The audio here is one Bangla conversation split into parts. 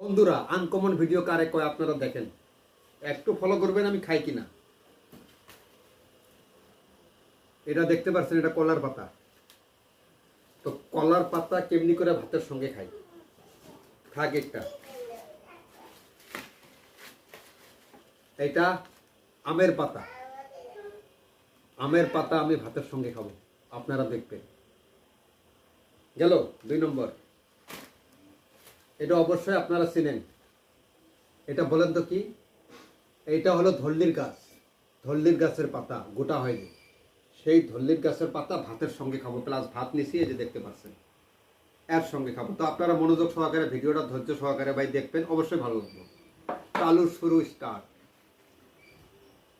বন্ধুরা আনকমন ভিডিও কারে কয় আপনারা দেখেন? একটু ফলো করবেন আমি খাই কিনা? এটা দেখতে পাচ্ছেন, এটা কলার পাতা। তো কলার পাতা কেমনি করে ভাতের সঙ্গে খাই? থাক একটা। এটা আমের পাতা। আমের পাতা আমি ভাতের সঙ্গে খাব। আপনারা দেখবেন। গেল, দুই নম্বর। এটা অবশ্যই আপনারা চিনেন। এটা বলেন তো কি? এইটা হলো ধল্লির গাছ। ধল্লির গাছের পাতা গোটা হয়নি। সেই ধল্লির গাছের পাতা ভাতের সঙ্গে খাব। প্লাস ভাত মিশিয়ে যে দেখতে পাচ্ছেন। এর সঙ্গে খাব। তো আপনারা মনোযোগ সহকারে, ভিডিওটা ধৈর্য সহকারে ভাই দেখবেন, অবশ্যই ভালো লাগবে। চালু, শুরু স্টার্ট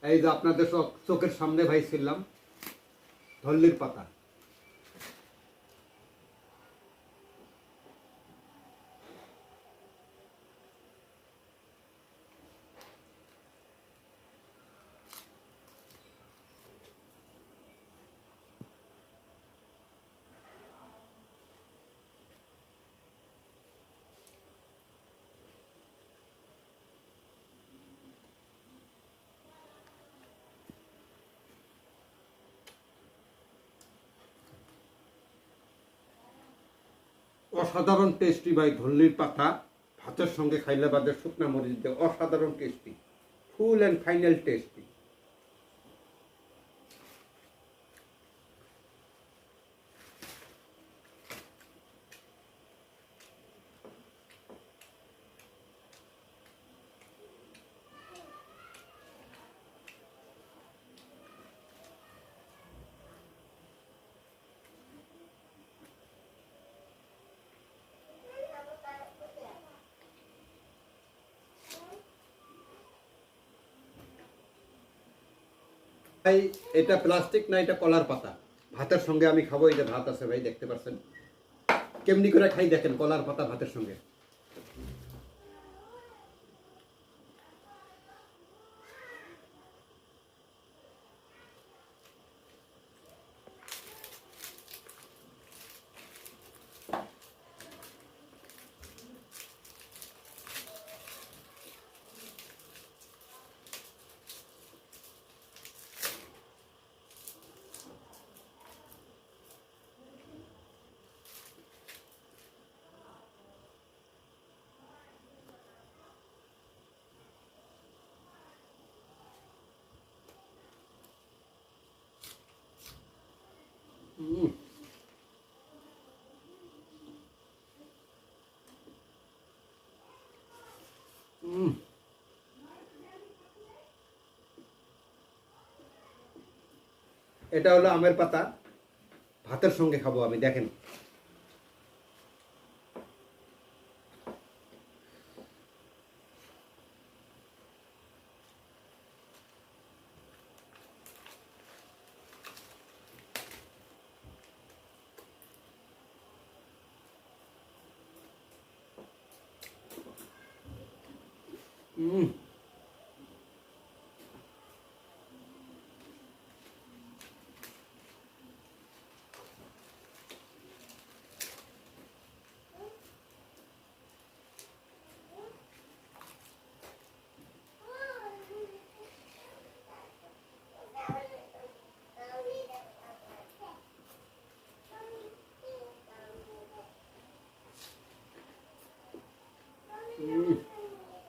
এই যে আপনাদের চোখ- চোখের সামনে ভাই ছিলাম। ধল্লির পাতা। অসাধারণ টেস্টি ভাই ধর্নির পাতা, ভাতের সঙ্গে খাইলে বাদে শুকনা মরিচ দিয়ে অসাধারণ tasty full and final tasty ভাই, এটা প্লাস্টিক না, এটা কলার পাতা? ভাতের সঙ্গে আমি খাব এটা ভাত আছে ভাই, দেখতে পাচ্ছেন কেমনি করে খাই দেখেন, কলার পাতা ভাতের সঙ্গে? উম। উম। এটা হলো আমের পাতা ভাতের সঙ্গে খাব আমি দেখেন Mm.